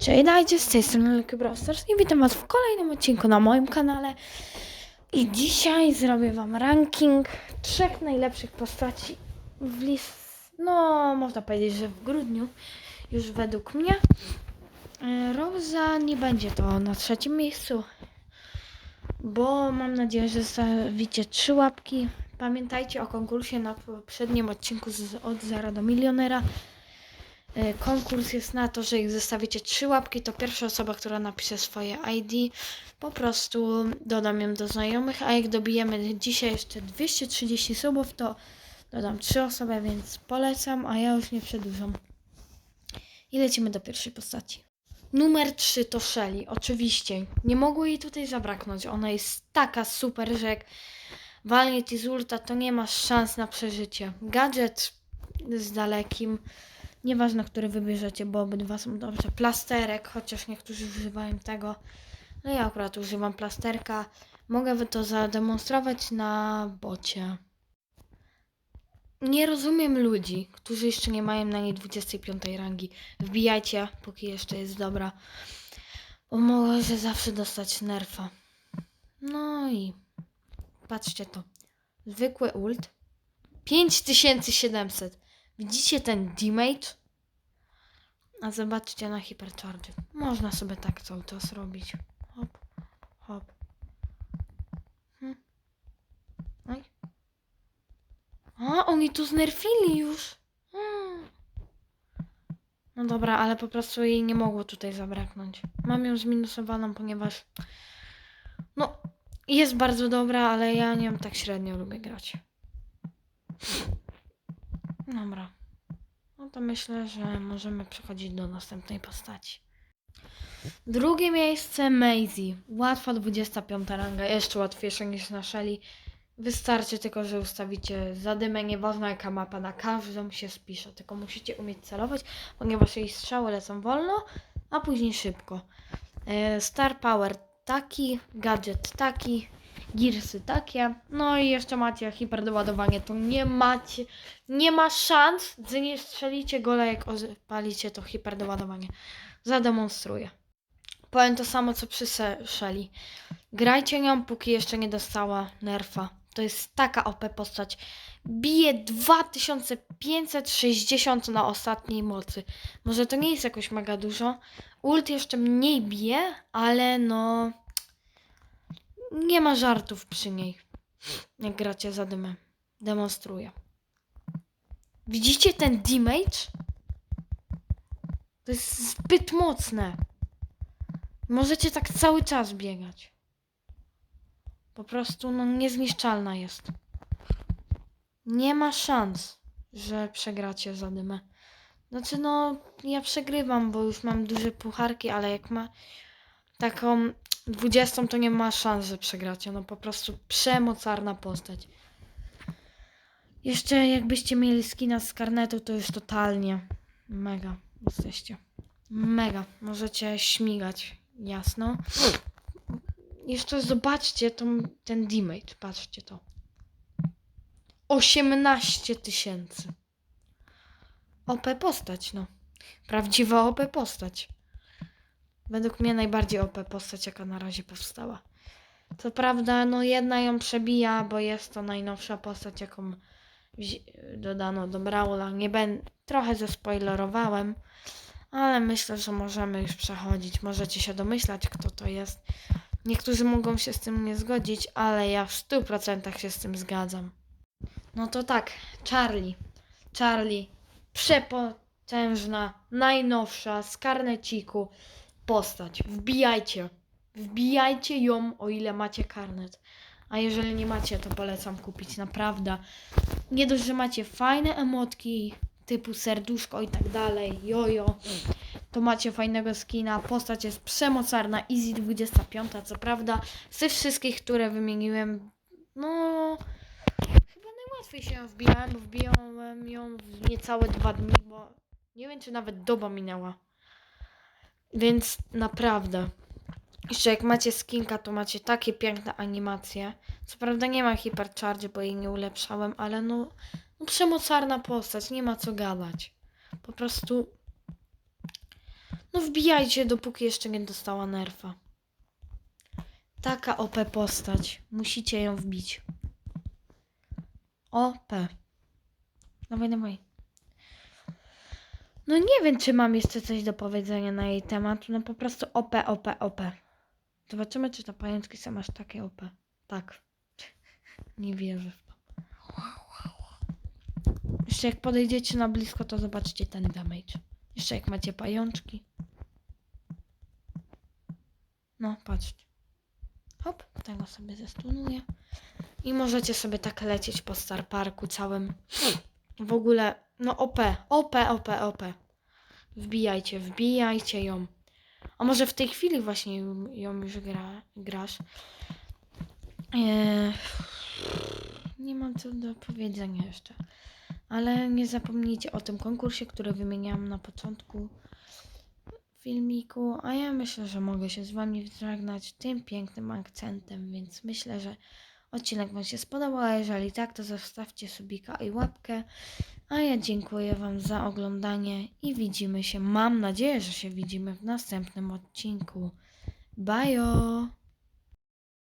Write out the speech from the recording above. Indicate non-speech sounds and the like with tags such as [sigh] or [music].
Cześć, dajcie z tej strony Lucky Brosters i witam was w kolejnym odcinku na moim kanale. I dzisiaj zrobię wam ranking trzech najlepszych postaci w list... No, można powiedzieć, że w grudniu, już według mnie. E, Rosa nie będzie to na trzecim miejscu, bo mam nadzieję, że zostawicie trzy łapki. Pamiętajcie o konkursie na poprzednim odcinku z, od zera do milionera. E, Konkurs jest na to, że jak zostawicie trzy łapki, to pierwsza osoba, która napisze swoje ID, po prostu dodam ją do znajomych, a jak dobijemy dzisiaj jeszcze 230 subów, to dodam trzy osoby, więc polecam, a ja już nie przedłużam. I lecimy do pierwszej postaci. Numer 3 to Shelly. Oczywiście, nie mogło jej tutaj zabraknąć. Ona jest taka super, że jak walnie ci z ulta, to nie masz szans na przeżycie. Gadżet z dalekim. Nieważne, który wybierzecie, bo obydwa są dobrze. Plasterek, chociaż niektórzy używają tego. No ja akurat używam plasterka. Mogę wy to zademonstrować na bocie. Nie rozumiem ludzi, którzy jeszcze nie mają na niej 25 rangi. Wbijajcie, póki jeszcze jest dobra. Bo może zawsze dostać nerfa. No i patrzcie to. Zwykły ult. 5700. Widzicie ten damage? A zobaczcie na hipercharge. Można sobie tak cały czas robić. Hop, hop. Hm. Oj. A, oni tu znerfili już. Hmm. No dobra, ale po prostu jej nie mogło tutaj zabraknąć. Mam ją zminusowaną, ponieważ no, jest bardzo dobra, ale ja nią tak średnio lubię grać. Dobra. No to myślę, że możemy przechodzić do następnej postaci. Drugie miejsce Maisie. Łatwa 25 ranga, jeszcze łatwiejsza niż na Shelly. Wystarczy tylko, że ustawicie zadymę, nieważne jaka mapa, na każdą się spisze. Tylko musicie umieć celować, ponieważ jej strzały lecą wolno, a później szybko. E, Star Power taki, gadżet taki, Gearsy takie. No i jeszcze macie hiperdoładowanie, to nie macie, nie ma szans, że nie strzelicie gola, jak odpalicie to hiperdoładowanie. Zademonstruję. Powiem to samo, co przy Shelly. Grajcie nią, póki jeszcze nie dostała nerfa. To jest taka OP postać. Bije 2560 na ostatniej mocy. Może to nie jest jakoś mega dużo. Ult jeszcze mniej bije, ale no... Nie ma żartów przy niej. Jak gracie za dymem. Demonstruję. Widzicie ten damage? To jest zbyt mocne. Możecie tak cały czas biegać. Po prostu no niezniszczalna jest. Nie ma szans, że przegracie za dymę. Znaczy no, ja przegrywam, bo już mam duże pucharki, ale jak ma taką 20 to nie ma szans, że przegracie. No po prostu przemocarna postać. Jeszcze jakbyście mieli skina z karnetu, to już totalnie mega jesteście. Mega. Możecie śmigać. Jasno. Jeszcze zobaczcie tą, ten damage. Patrzcie to. 18 tysięcy. OP postać, no. Prawdziwa OP postać. Według mnie najbardziej OP postać, jaka na razie powstała. Co prawda, no jedna ją przebija, bo jest to najnowsza postać, jaką dodano do Brawla. Nie będę, trochę zespoilerowałem, ale myślę, że możemy już przechodzić. Możecie się domyślać, kto to jest. Niektórzy mogą się z tym nie zgodzić, ale ja w 100% się z tym zgadzam. No to tak, Charlie. Charlie, przepotężna, najnowsza, z karneciku postać. Wbijajcie. Wbijajcie ją, o ile macie karnet. A jeżeli nie macie, to polecam kupić, naprawdę. Nie dość, że macie fajne emotki typu serduszko i tak dalej, jojo, to macie fajnego skina. Postać jest przemocarna, easy 25, co prawda. Z wszystkich, które wymieniłem, no chyba najłatwiej się ją wbijałem, bo wbijałem ją w niecałe dwa dni, bo nie wiem, czy nawet doba minęła. Więc naprawdę. Jeszcze jak macie skinka, to macie takie piękne animacje. Co prawda nie ma hipercharge, bo jej nie ulepszałem, ale no, no przemocarna postać, nie ma co gadać. Po prostu no wbijajcie, dopóki jeszcze nie dostała nerfa. Taka OP postać. Musicie ją wbić. OP. Dawaj, dawaj. No nie wiem, czy mam jeszcze coś do powiedzenia na jej temat. No po prostu OP, OP, OP. Zobaczymy, czy ta pajączki są aż takie OP. Tak. [laughs] Nie wierzę w to. Jeszcze jak podejdziecie na blisko, to zobaczcie ten damage. Jeszcze jak macie pajączki. No, patrzcie. Hop, tego sobie zestunuję. I możecie sobie tak lecieć po Star Parku całym. W ogóle, no OP, OP, OP, OP. Wbijajcie, wbijajcie ją. A może w tej chwili właśnie ją- już gra, grasz? Eee, nie mam co do powiedzenia jeszcze. Ale nie zapomnijcie o tym konkursie, który wymieniałam na początku filmiku. A ja myślę, że mogę się z Wami żegnać tym pięknym akcentem, więc myślę, że odcinek Wam się spodobał. A jeżeli tak, to zostawcie subika i łapkę. A ja dziękuję Wam za oglądanie i widzimy się. Mam nadzieję, że się widzimy w następnym odcinku. Bajo!